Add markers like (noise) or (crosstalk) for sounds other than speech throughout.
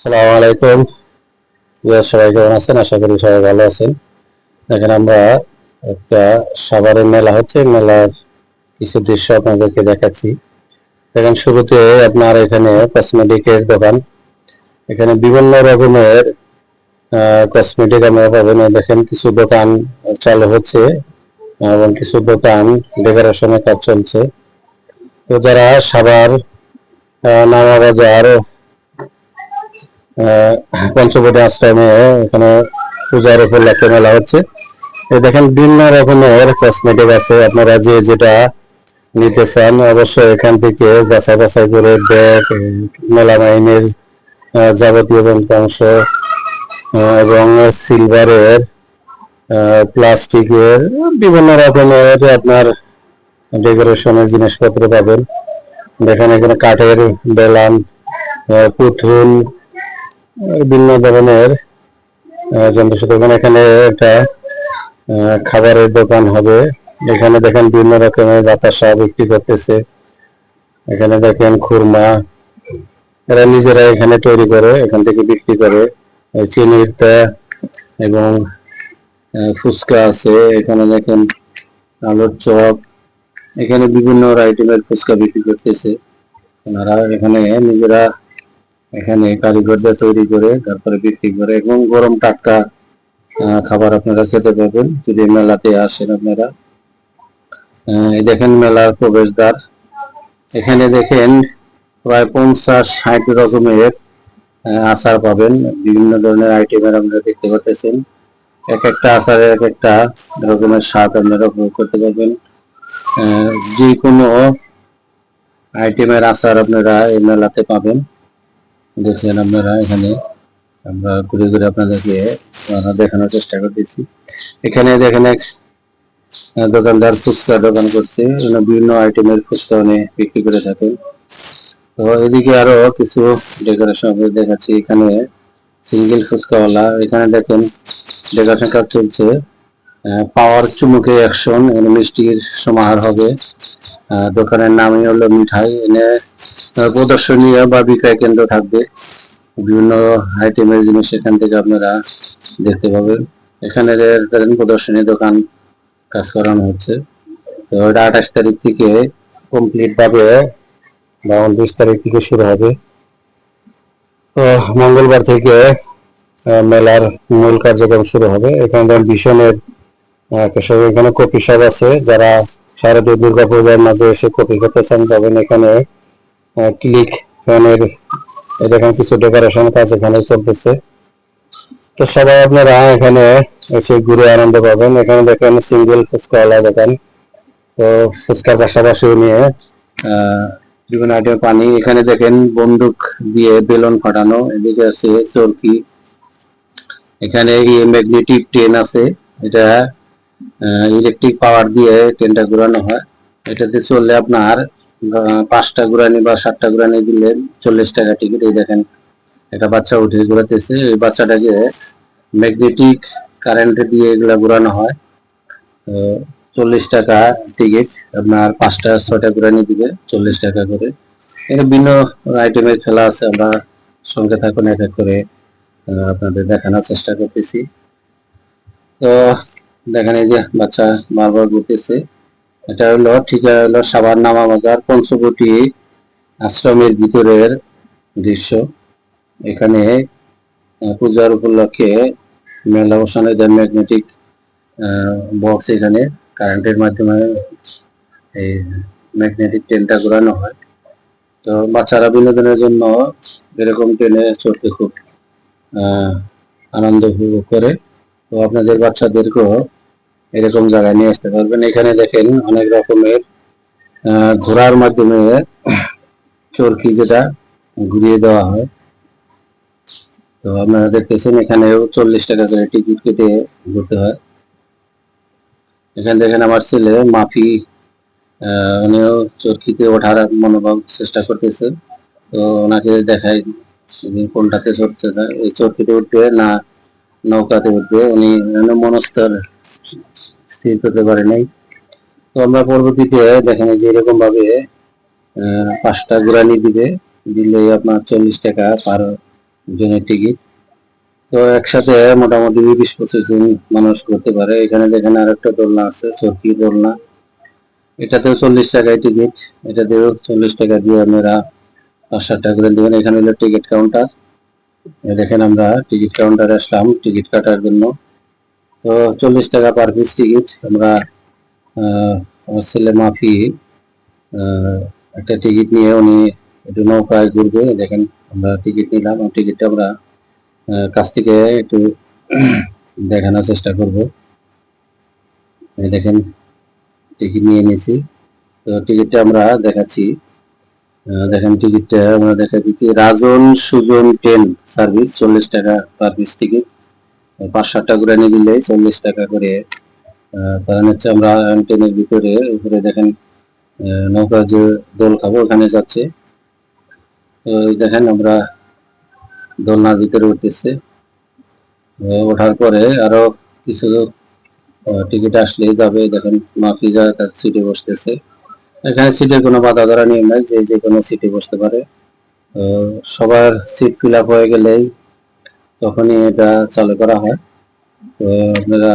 সালাম আলাইকুম। সবাই কেমন আছেন? আশা করি সবাই ভালো আছেন। দেখেন, আমরা একটা সাভারের মেলা হচ্ছে। মেলার কিছু দৃশ্য আপনাদেরকে দেখাচ্ছি। দেখেন, শুরুতে আপনার এখানে কসমেটিকের দোকান। এখানে বিভিন্ন রকমের কসমেটিক আমরা পাবেন। দেখেন, কিছু দোকান চালু হচ্ছে এবং কিছু দোকান ডেকোরেশনের কাজ চলছে। তো যারা সাভার নামা বাজার পঞ্চবটি আশ্রমে এখানে পূজার উপলক্ষে মেলা হচ্ছে। দেখেন বিভিন্ন রকমের কসমেটিক আছে। আপনারা যে যেটা নিতে চান, অবশ্যই এখান থেকে বাছাই বাছাই করে ব্যাগ, মেলামাইনের যাবতীয় যন্ত্রাংশ এবং সিলভারের প্লাস্টিকের বিভিন্ন রকমের আপনার ডেকোরেশনের জিনিসপত্র পাবেন। দেখেন এখানে কাঠের বেলান পুতুল বিভিন্ন ধরনের আহ, যন্ত্রপাতি দোকান এখানে একটা খাবারের দোকান হবে। এখানে দেখেন বিভিন্ন রকমের বাতাসা বিক্রি করতেছে। এখানে দেখেন খুরমা। এরা নিজেরা এখানে তৈরি করে এখান থেকে বিক্রি করে। এই চিনির তে এবং ফুচকা আছে। এখানে দেখেন আলুর চপ। এখানে বিভিন্ন আইটেমের ফুচকা বিক্রি করতেছে। ওনারা এখানে নিজেরা এখানে কারিগরদের তৈরি করে, তারপরে বিক্রি করে এবং গরম টাটকা খাবার আপনারা খেতে পাবেন যদি মেলাতে আসেন আপনারা। দেখেন মেলার প্রবেশদ্বার। এখানে দেখেন প্রায় পঞ্চাশ ষাট রকমের আচার পাবেন। বিভিন্ন ধরনের আইটেমের আপনারা দেখতে পাচ্ছেন এক একটা আচারের এক একটা রকমের স্বাদ আপনারা উপভোগ করতে পারবেন। যে কোনো আইটেমের আচার আপনারা এই মেলাতে পাবেন। দেখছেন আপনারা এখানে, আমরা ঘুরে ঘুরে আপনাদেরকে দেখানোর চেষ্টা করতেছি। এখানে দেখেন এক দোকানদার ফুচকা দোকান করছে। বিভিন্ন আইটেমের ফুচকা উনি বিক্রি করে থাকেন। তো এদিকে আরও কিছু ডেকোরেশন দেখাচ্ছি। এখানে সিঙ্গেল ফুচকাওয়ালা, এখানে দেখেন, ডেকোরেশন কাজ চলছে। পাওয়ার চুমুকে অ্যাকশন এখানে মিষ্টির সমাহার হবে। দোকানের নামই হলো মিঠাই। এনে প্রদর্শনী বা বিক্রয় কেন্দ্র থাকবে। বিভিন্ন আইটেমের জিনিস এখান থেকে আপনারা দেখতে পাবেন। এখানে প্রদর্শনী দোকান কাজ করানো হচ্ছে। তো এটা আঠাশ তারিখ থেকে কমপ্লিট ভাবে বা উনত্রিশ তারিখ থেকে শুরু হবে। তো মঙ্গলবার থেকে মেলার মূল কার্যক্রম শুরু হবে। এখানে ধরেন ভীষণের কৃষক এখানে কপি সব আছে। যারা শারদীয় দুর্গা পূজার মাঝে এসে কপি করতে চান পাবেন এখানে। ক্লিক ফ্যানের দেখেন কিছু ডেকোরেশন কাজ এখানে চলতেছে। তো সবাই আপনারা এখানে এসে ঘুরে আনন্দ পাবেন। এখানে দেখেন সিঙ্গেল ফুচকাওয়ালা দোকান। তো ফুচকার পাশাপাশি নিয়ে বিভিন্ন আইটেম পানি। এখানে দেখেন বন্দুক দিয়ে বেলুন ফাটানো। এদিকে আছে চরকি। এখানে ইয়ে ম্যাগনেটিক ট্রেন আছে। এটা ইলেকট্রিক পাওয়ার দিয়ে ট্রেনটা ঘোরানো হয়। এটাতে চললে আপনার পাঁচটা ঘুরানি বা সাতটা ঘুরানি দিলে চল্লিশ টাকা টিকিট এই দেখেন, একটা বাচ্চা উঠে ঘোরাতেছে। এই বাচ্চাটাকে ম্যাগনেটিক কারেন্ট দিয়ে এগুলা ঘুরানো হয়। চল্লিশ টাকা টিকিট আপনার পাঁচটা, ছয়টা ঘুরানি দিবে, চল্লিশ টাকা করে। এখানে বিভিন্ন আইটেমের খেলা আছে, আমরা সঙ্গে থাকুন, এক এক করে আপনাদের দেখানোর চেষ্টা করতেছি। তো দেখেন এই যে বাচ্চা বারবার ঘুরতেছে এটা হলো ঠিক হলো সাবার নামা বাজার পঞ্চবটি আশ্রমের ভিতরের দৃশ্য। এখানে পূজার উপলক্ষে মেলা বসানো দেয় ম্যাগনেটিক বক্স এখানে কারেন্টের মাধ্যমে এই ম্যাগনেটিক ট্রেনটা ঘোরানো হয়। তো বাচ্চারা বিনোদনের জন্য এরকম ট্রেনে চড়তে খুব আনন্দ উপভোগ করে। তো আপনাদের বাচ্চাদেরকেও এরকম জায়গায় নিয়ে আসতে পারবেন। এখানে দেখেন অনেক রকমের ঘোড়ার মাধ্যমে চরকি যেটা ঘুরিয়ে দেওয়া হয়। তো আপনারা দেখতেছেন এখানেও চল্লিশ টাকা করে টিকিট কেটে ঘুরতে হয়। এখানে দেখেন আমার ছেলে মাফি উনিও চরকিতে ওঠার মনোভাব চেষ্টা করতেছে। তো ওনাকে দেখাই কোনটাতে চড়ছে না এই চরকিতে উঠবে না নৌকাতে উঠবে, উনি উনি মনস্তর স্থির করতে পারে নাই। তো আমরা পরবর্তীতে দেখেন যে এরকম ভাবে পাঁচটা ঘুরানি দিবে, দিলে আপনার চল্লিশ টাকা পার জনের টিকিট তো একসাথে মোটামুটি বিশ পঁচিশ জন মানুষ করতে পারে। এখানে দেখেন আর একটা দোলনা আছে, চরকি দোলনা। এটাতেও চল্লিশ টাকায় টিকিট এটাতেও চল্লিশ টাকা দিয়ে আপনারা পাঁচ ষাট টাকা করে দেবেন। এখানে হলো টিকিট কাউন্টার দেখেন আমরা টিকিট কাউন্টারে আসলাম টিকিট কাটার জন্য। তো চল্লিশ টাকা পার পিস টিকিট আমরা আমার ছেলে মাফি একটা টিকিট নিয়ে উনি একটু নৌকায় ঘুরবে। দেখেন, আমরা টিকিট নিলাম। টিকিটটা আমরা কাছ থেকে একটু (clears throat) দেখানোর চেষ্টা করব। দেখেন টিকিট নিয়ে নিয়েছি তো টিকিটটা আমরা দেখাচ্ছি। দেখেন টিকিটটা আমরা দেখাচ্ছি কি? রাজন সুজন ট্রেন সার্ভিস চল্লিশ টাকা পার পিস টিকিট পাঁচ টাকা করে নিয়ে দিলে চল্লিশ টাকা করে। কারণ হচ্ছে আমরা ট্রেনের ভিতরে, উপরে দেখেন নৌকা যে দোল খাব, ওখানে যাচ্ছে। তো দেখেন আমরা দোলনার ভিতরে উঠতেছে। ওঠার পরে আরও কিছু টিকিট আসলে যাবে। দেখেন মাফি যা তার সিটে বসতেছে। এখানে সিটের কোনো বাধা ধরা নিয়ম নাই, যে যে কোনো সিটে বসতে পারে। সবার সিট ফিল আপ হয়ে গেলেই তখনই এটা চালু করা হয়। তো আপনারা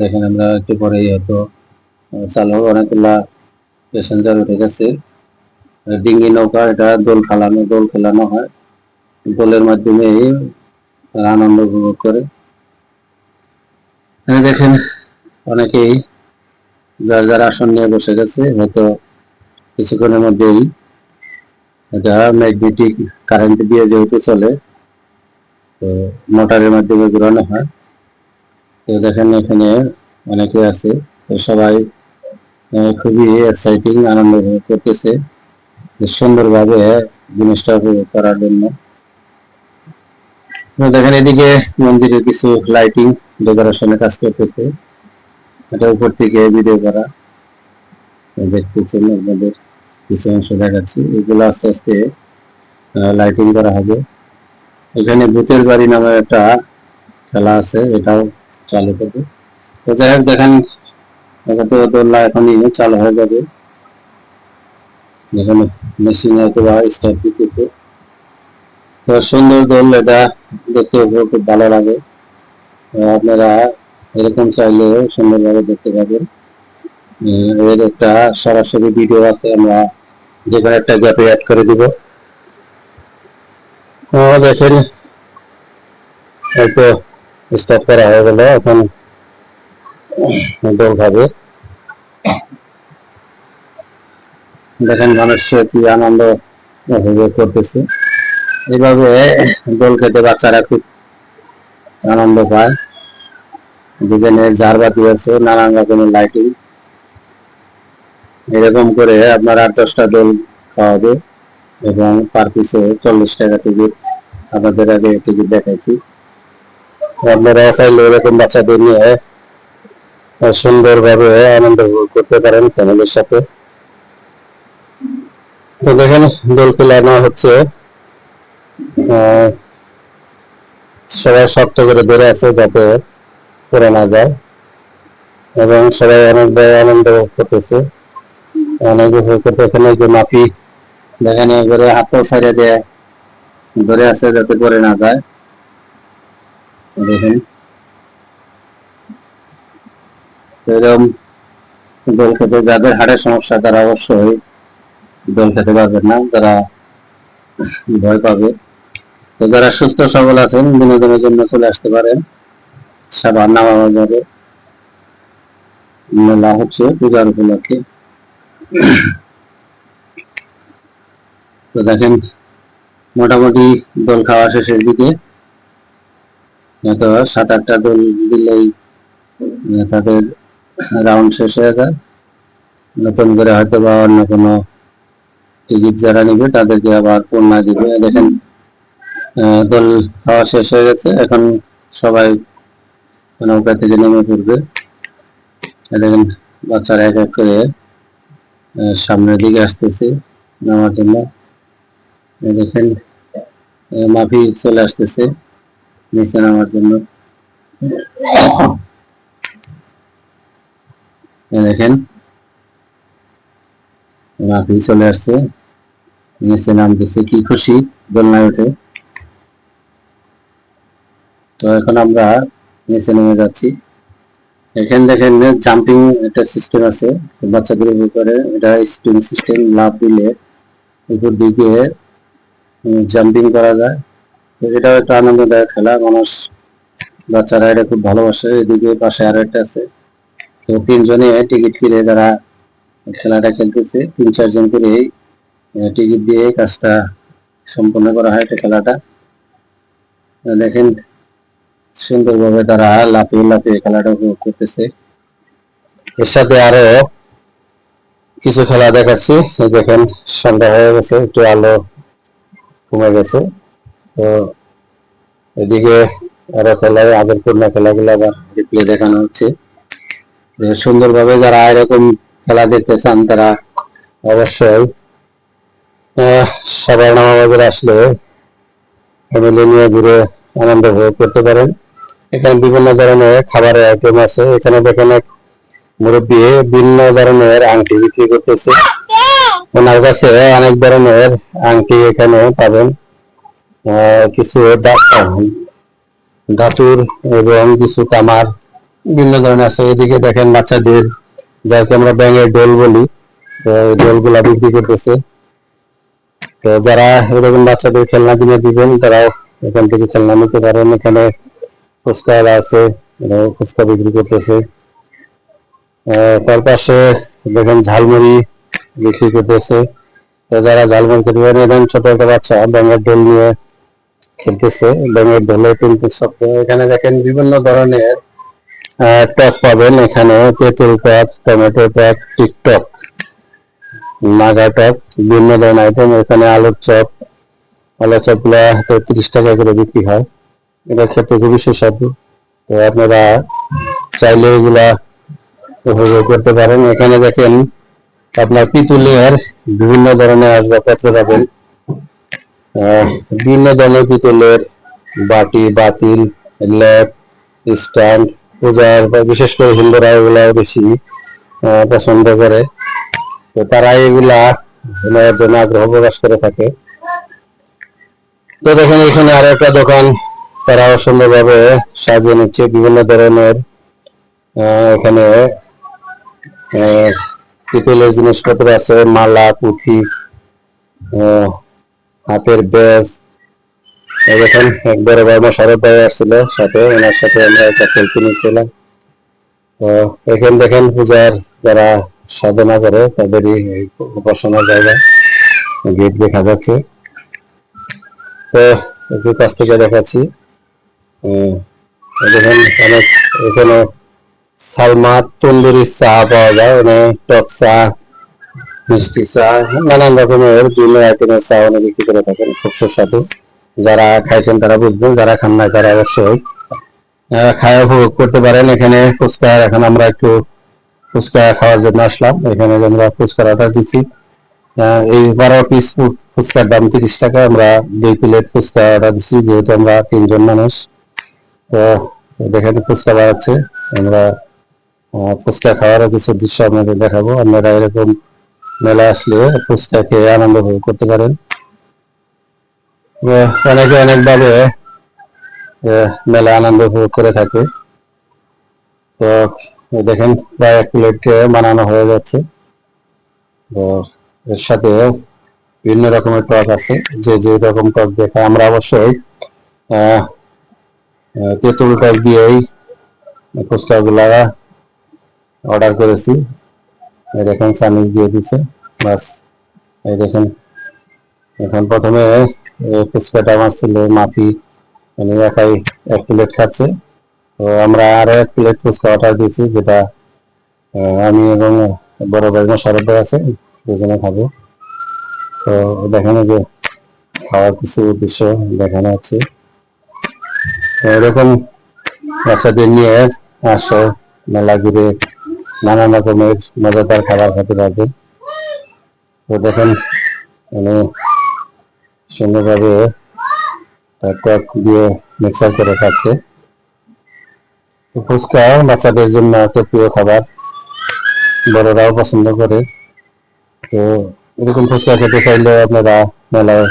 দেখেন আমরা একটু পরেই হয়তো চালু অনেকগুলা প্যাসেঞ্জার উঠে গেছে। ডিঙ্গি নৌকা, এটা দোল খেলানো দোল খেলানো হয়। দোলের মাধ্যমে তারা আনন্দ উপভোগ করে। এই দেখেন, অনেকেই যার যার আসন নিয়ে বসে গেছে, হয়তো কিছুক্ষণের মধ্যেই এটা ম্যাগনেটিক কারেন্ট দিয়ে যেহেতু চলে তো মোটরের মাধ্যমে ঘুরানো হয়। তো দেখেন এখানে অনেকে আছে। তো সবাই খুবই এক্সাইটিং আনন্দ করতেছে। সুন্দরভাবে জিনিসটা উপভোগ করার জন্য। দেখেন এদিকে মন্দিরে কিছু লাইটিং ডেকোরেশনের কাজ করতেছে। এটা উপর থেকে ভিডিও করা। দেখতেছেন আপনাদের কিছু অংশ দেখাচ্ছি। এগুলো আস্তে আস্তে লাইটিং করা হবে। এখানে ভূতের বাড়ি নামে একটা খেলা আছে, এটাও চালু করবে। তো যাই হোক, দেখেন দোল্লা এখনই চালু হয়ে যাবে। যেখানে মেশিন হয়তো বা দিতেছে। তো সুন্দর দোল, এটা দেখতে খুব ভালো লাগে। আপনারা এরকম চাইলে সুন্দরভাবে দেখতে পাবেন। এর একটা সরাসরি ভিডিও আছে, আমরা যে কোনো একটা গ্যাপে অ্যাড করে দিব। দেখেন। হয়তো স্টার্ট করা হয়ে গেল এখন। দোল দেখেন মানুষ কি আনন্দ উপভোগ করতেছে। এইভাবে দোল খেতে বাচ্চারা খুব আনন্দ পায়। যেখানে ঝাড়বাতি আছে নানান রকমের লাইটিং এরকম করে আপনার আট দশটা দোল খাওয়াবে। এবং পার পিসে চল্লিশ টাকা টিকিট আপনাদের আগে টিকিট দেখাইছি। আপনারা চাইলে এরকম বাচ্চাদের নিয়ে সুন্দরভাবে আনন্দ করতে পারেন ফ্যামিলির সাথে। তো দেখেন, দোল খেলানো হচ্ছে। সবাই শক্ত করে ধরে আছে যাতে পড়ে না যায়। এবং সবাই অনেক আনন্দ করতেছে। অনেক করতে এখানে যে মাফি দেখেন এবারে হাতও ছাড়িয়ে দেয়। ধরে আছে যাতে পড়ে না যায়। দেখেন। এরকম দোল খেতে যাদের হাড়ের সমস্যা, তারা অবশ্যই দোল খেতে পারবেন না। তারা ভয় পাবে। তো যারা সুস্থ, সবল আছেন, বিনোদনের জন্য চলে আসতে পারেন। সাবান নামা বাজারে মেলা হচ্ছে পূজার উপলক্ষে। তো দেখেন, মোটামুটি দোল খাওয়া শেষের দিকে হয়তো সাত আটটা দোল দিলেই তাদের রাউন্ড শেষ হয়ে যায়। নতুন করে হয়তো বা অন্য কোনো টিকিট যারা নিবে, তাদেরকে আবার পূর্ণা দিবে। দেখেন দোল খাওয়া শেষ হয়ে গেছে। এখন সবাই নৌকা থেকে নেমে পড়বে। দেখেন, বাচ্চারা এক এক করে সামনের দিকে আসতেছে নামার জন্য। দেখেন মাফি চলে আসতেছে, নিচে নামার জন্য। দেখেন, মাফি চলে আসছে, নিচে নামতেছে, কি খুশি, দোলনায় উঠে। তো এখন আমরা নিচে নেমে যাচ্ছি। এখানে দেখেন জাম্পিং একটা সিস্টেম আছে, বাচ্চাদের উপরে এটা স্প্রিং সিস্টেম লাভ দিলে উপর দিকে জাম্পিং করা যায়। তো এটাও একটা আনন্দদায়ক খেলা। মানুষ, বাচ্চারা এটা খুব ভালোবাসে। এদিকে পাশে আরও একটা আছে। তো তিনজনে টিকিট কিনে তারা খেলাটা খেলতেছে। তিন, চারজন করে এই টিকিট দিয়ে কাজটা সম্পন্ন করা হয় এটা খেলাটা। দেখেন সুন্দরভাবে তারা লাফিয়ে লাফিয়ে খেলাটা উপভোগ করতেছে। এর সাথে আরও কিছু খেলা দেখাচ্ছি। দেখেন, সন্ধ্যা হয়ে গেছে। একটু আলো কমে গেছে। তো এদিকে আরও খেলায় আগের পুরনো খেলাগুলো আবার রিপ্লে দেখানো হচ্ছে। সুন্দরভাবে যারা এরকম খেলা দেখতে চান, তারা অবশ্যই সবার নামাবাজারে আসলে ফ্যামিলি নিয়ে ঘুরে আনন্দ উপভোগ করতে পারেন। এখানে বিভিন্ন ধরনের খাবারের আইটেম আছে। এখানে দেখেন এক মুরব্বী ভিন্ন ধরনের আংটি বিক্রি করতেছে। ওনার কাছে অনেক ধরনের আংটি এখানে পাবেন। কিছু ধাতুর এবং কিছু তামার, বিভিন্ন ধরনের আছে। এদিকে দেখেন বাচ্চাদের, যাকে আমরা ব্যাঙের ডোল বলি ডোলগুলা বিক্রি করতেছে। তো যারা এরকম বাচ্চাদের খেলনা কিনে দিবেন, তারাও এখান থেকে খেলনা নিতে পারেন। এখানে ফুচকা আছে ফুচকা বিক্রি করতেছে। তার পাশে দেখেন ঝালমুড়ি বিক্রি করতেছে যারা ঝালমুড়ি খেতে পারেন ছোট একটা বাচ্চা ব্যাঙের ডোল নিয়ে খেলতেছে। ব্যাঙের ডোলে কিন্তু শব্দ এখানে দেখেন বিভিন্ন ধরনের টক পাবেন। এখানে তেঁতুল টক টমেটো টক টিকটক, নাগা টক, বিভিন্ন ধরনের আইটেম এখানে আলুর চপ। আলুর চপগুলা তিরিশ টাকা করে বিক্রি হয়। এটা খেতে খুবই সুস্বাদু। তো আপনারা চাইলে এগুলা উপভোগ করতে পারেন। এখানে দেখেন আপনার পিতুলের বিভিন্ন ধরনের আসবাবপত্র পাবেন। বিভিন্ন ধরনের পিতলের বাটি, বাতিল, ল্যাপ, স্ট্যান্ড পূজার বিশেষ করে হিন্দুরা এগুলা বেশি পছন্দ করে। তো তারা এগুলা নেওয়ার জন্য আগ্রহ প্রকাশ করে থাকে। তো দেখেন এখানে আরও একটা দোকান, তারাও সুন্দরভাবে সাজিয়ে নিচ্ছে বিভিন্ন ধরনের এখানে পিতলের জিনিসপত্র আছে, মালা, পুঁথি হাতের ব্যাগ এই দেখেন, এক বড় শরৎ ভাই আসছিল সাথে, ওনার সাথে আমরা একটা সেলফি নিয়েছিলাম তো এখানে দেখেন পূজার যারা সাধনা করে, তাদেরই উপাসনার জায়গা, গেট দেখা যাচ্ছে। তো একটু কাছ থেকে দেখাচ্ছি। দেখেন, অনেক এখানে সালমা তন্দুরি চা পাওয়া যায় মানে টক চা, মিষ্টি চা, নানান রকমের বিভিন্ন আইটেমের চা অনেক বিক্রি করে থাকেন খুব সুস্বাদু। যারা খাইছেন তারা বুঝবেন, যারা খান না তারা অবশ্যই খায়, উপভোগ করতে পারেন। এখানে ফুচকা, এখন আমরা একটু ফুচকা খাওয়ার জন্য আসলাম। এখানে আমরা ফুচকার অর্ডার দিচ্ছি এই বারো পিস ফুচকার দাম তিরিশ টাকা। আমরা দুই প্লেট ফুচকা অর্ডার দিচ্ছি যেহেতু আমরা তিনজন মানুষ, তো দেখেন ফুচকা বাড়াচ্ছে আমরা ফুচকা খাওয়ারও কিছু দৃশ্য আপনাদের দেখাবো। আপনারা এরকম মেলা আসলে ফুচকা খেয়ে আনন্দ উপভোগ করতে পারেন। অনেকে অনেকভাবে মেলা আনন্দ উপভোগ করে থাকে। তো, দেখেন, প্রায় এক প্লেট বানানো হয়ে যাচ্ছে। তো, এর সাথে বিভিন্ন রকমের টক আছে। যে যে রকম টক দেখা আমরা অবশ্যই তেঁতুল টক দিয়েই ফুচকা গুলা অর্ডার করেছি। দেখেন চামিচ দিয়ে দিছে। বাস, এই দেখেন। এখন প্রথমে ফুচকাটা আমার ছিল মাফি মানে একাই এক প্লেট খাচ্ছে। তো আমরা আরও এক প্লেট ফুচকা অর্ডার দিয়েছি, যেটা আমি এবং বড় ভাই সরব আছে, দুজনে খাব। তো দেখানো যে খাওয়ার কিছু উদ্দেশ্য দেখানো হচ্ছে। এরকম বাচ্চাদের নিয়ে আসো, মেলা ঘুরে। নানান রকমের মজাদার খাবার খেতে পারবে। তো দেখেন মানে সুন্দরভাবে টক দিয়ে মিক্সার করে খাচ্ছে। তো ফুচকা বাচ্চাদের জন্য একটা প্রিয় খাবার। বড়রাও পছন্দ করে। তো এরকম ফুচকা খেতে চাইলে আপনারা মেলায়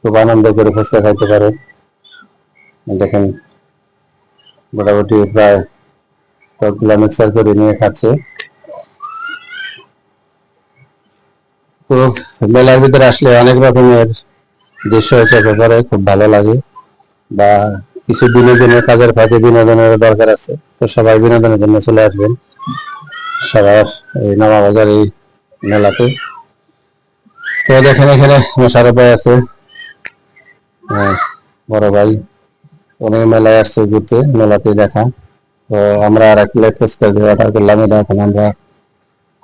খুব আনন্দ করে ফুচকা খাইতে পারেন। দেখেন, মোটামুটি প্রায় সবগুলা মিক্সার করে নিয়ে খাচ্ছে। তো মেলার ভিতরে আসলে অনেক রকমের দৃশ্য চোখে পড়ে খুব ভালো লাগে। বা কিছু বিনোদনের কাজের ফাঁকে বিনোদনের দরকার আছে। তো সবাই বিনোদনের জন্য চলে আসবেন। সবার এই নামাবাজার এই মেলাতে। তো দেখেন এখানে মশার উপায় আছে। আহ, বড় ভাই অনেক মেলায় আসছে ঘুরতে মেলাতে দেখা। তো আমরা আর এক প্লেট ফুচকা অর্ডার করলাম, এটা এখন আমরা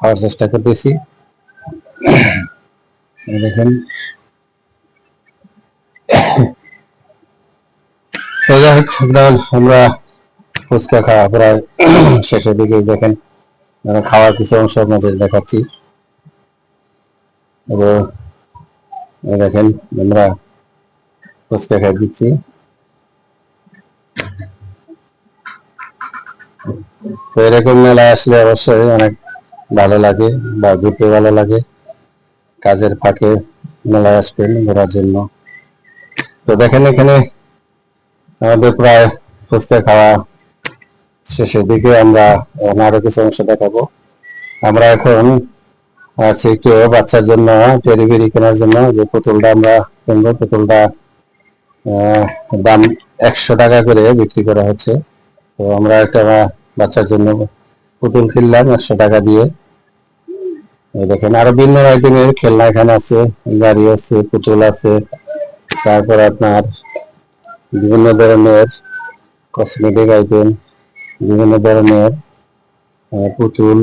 খাওয়ার চেষ্টা করতেছি। দেখেন। তো যাই হোক আমরা ফুচকা খাওয়া প্রায় শেষের দিকে দেখেন মানে খাওয়ার কিছু অংশ আপনাদের দেখাচ্ছি। এবং দেখেন, আমরা ফুচকা খাই দিচ্ছি। তো এরকম মেলা আসলে অবশ্যই অনেক ভালো লাগে বা ঘুরতে ভালো লাগে। কাজের ফাঁকে মেলায় আসবেন ঘোরার জন্য। তো দেখেন এখানে আমাদের প্রায় ফুচকা খাওয়া শেষের দিকে আমরা আরও কিছু অংশ দেখাবো। আমরা এখন আছি কেউ বাচ্চার জন্য টেরি বেরি কেনার জন্য। যে পুতুলটা আমরা কিনবো, পুতুলটা দাম একশো টাকা করে বিক্রি করা হচ্ছে। তো আমরা একটা বাচ্চার জন্য পুতুল কিনলাম, একশো টাকা দিয়ে। দেখেন, আরও বিভিন্ন আইটেমের খেলনা এখানে আছে, গাড়ি আছে, পুতুল আছে, তারপর আপনার বিভিন্ন ধরনের কসমেটিক আইটেম বিভিন্ন ধরনের পুতুল,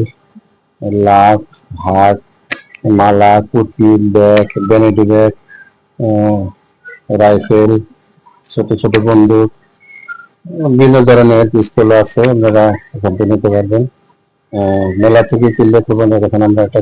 লাভ হাত মালা পুঁতি ব্যাগ ভ্যানিটি ব্যাগ রাইফেল, ছোট ছোট বন্দুক বিভিন্ন ধরনের পিসগুলো আছে, আপনারা এখান থেকে নিতে পারবেন। মেলা থেকে কিনলে খুব অনেক এখন আমরা একটা